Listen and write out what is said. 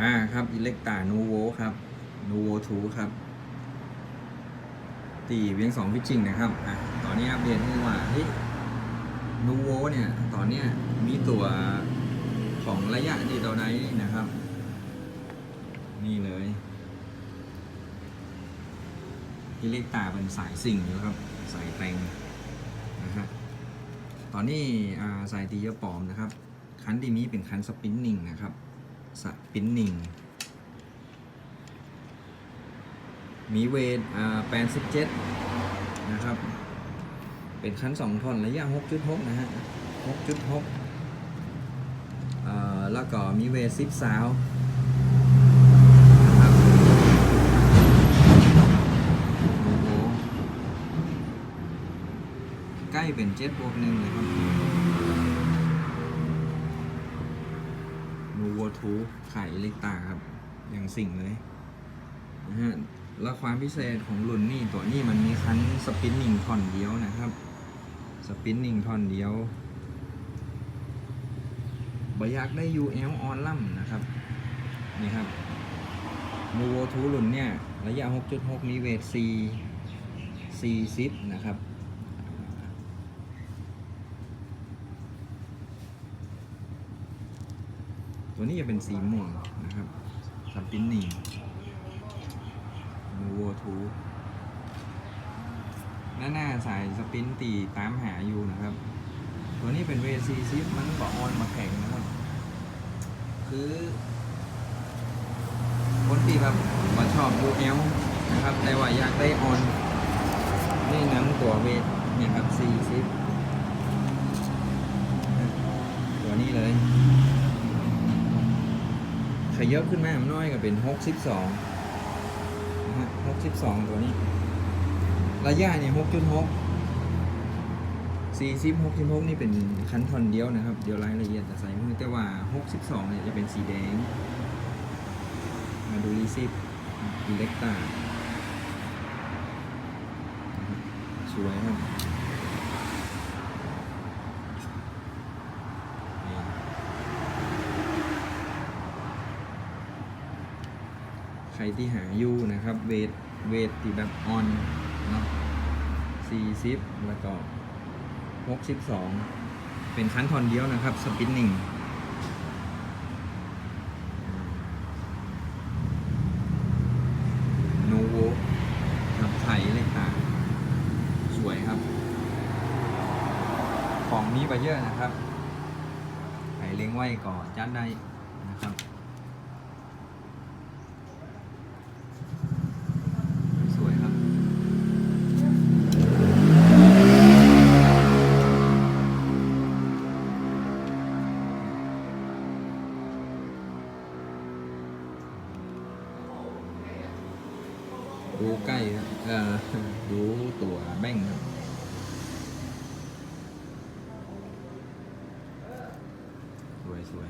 อ่าครับอิเล็กตานูโวครับนูโวทูครับ ตีเวียงสองพิจิงนะครับอะตอนนี้อัปเดตให้ว่าเฮ้ยนูโวเนี่ยตอนเนี้ยมีตัวของระยะดีตัวไหนนะครับ นี่เลยอิเล็กตาเป็นสายสิ่งอยู่ครับ สายแตงนะฮะตอนนี้อ่าสายตีเยอะปอมนะครับ คันที่นี้เป็นคันสปินนิ่งนะครับ สปินนิ่ง มีเวทอ่า87นะครับ เป็นคัน2ท่อนระยะ6.6นะฮะ6.6อ่าแล้วก็มีเวท10สาวโอ้โหใกล้เป็น7บวกหนึ่งเลยครับ นูโวทูขายอิเล็กตาครับ อย่างสิ่งเลยนะฮะแล้วความพิเศษของรุ่นนี้ตัวนี้มันมีคันสปินนิ่งท่อนเดียวนะครับ สปินนิ่งท่อนเดียวบอยากได้ UL ออนลัมนะครับ นี่ครับนูโวทูรุ่นเนี่ย ระยะ 6.6 มีเวท C40 นะครับ ตัวนี้จะเป็นสีม่วงนะครับสปินนิ่งนูโวทูหน้าหน้าสายสปินตีตามหาอยู่นะครับ ตัวนี้เป็นเวซีซิฟมันบอกออนมาแข่งนะครับ คือคนที่แบบมาชอบดูเอลนะครับ แต่ว่าอยากได้ออนนี่นั้นตัวเวทเนี่ยครับซีซิฟตัวนี้เลย ขยับขึ้นมาน้อยก็เป็น 62นะฮะ62 ตัวนี้ ระยะเนี่ย6.6 40 66 นี่เป็นคันทอนเดียวนะครับ เดี๋ยวรายละเอียดจะใส่มือแต่ว่า 62 เนี่ยจะเป็นสีแดง มาดูรีซิปอิเล็กตาสวยครับนี่ ใครที่หาอยู่นะครับเวทเวทที่แบบออนเนาะ40แล้วก็62เป็นคันทอนเดียวนะครับสปินนิ่งโนโวครับไทยเลยค่ะสวยครับ ของมีไปเยอะนะครับใครเลี้ยงไว้ก่อนจัดได้นะครับ ดูใกล้เอ่อดูตัวแบ่งครับสวยสวย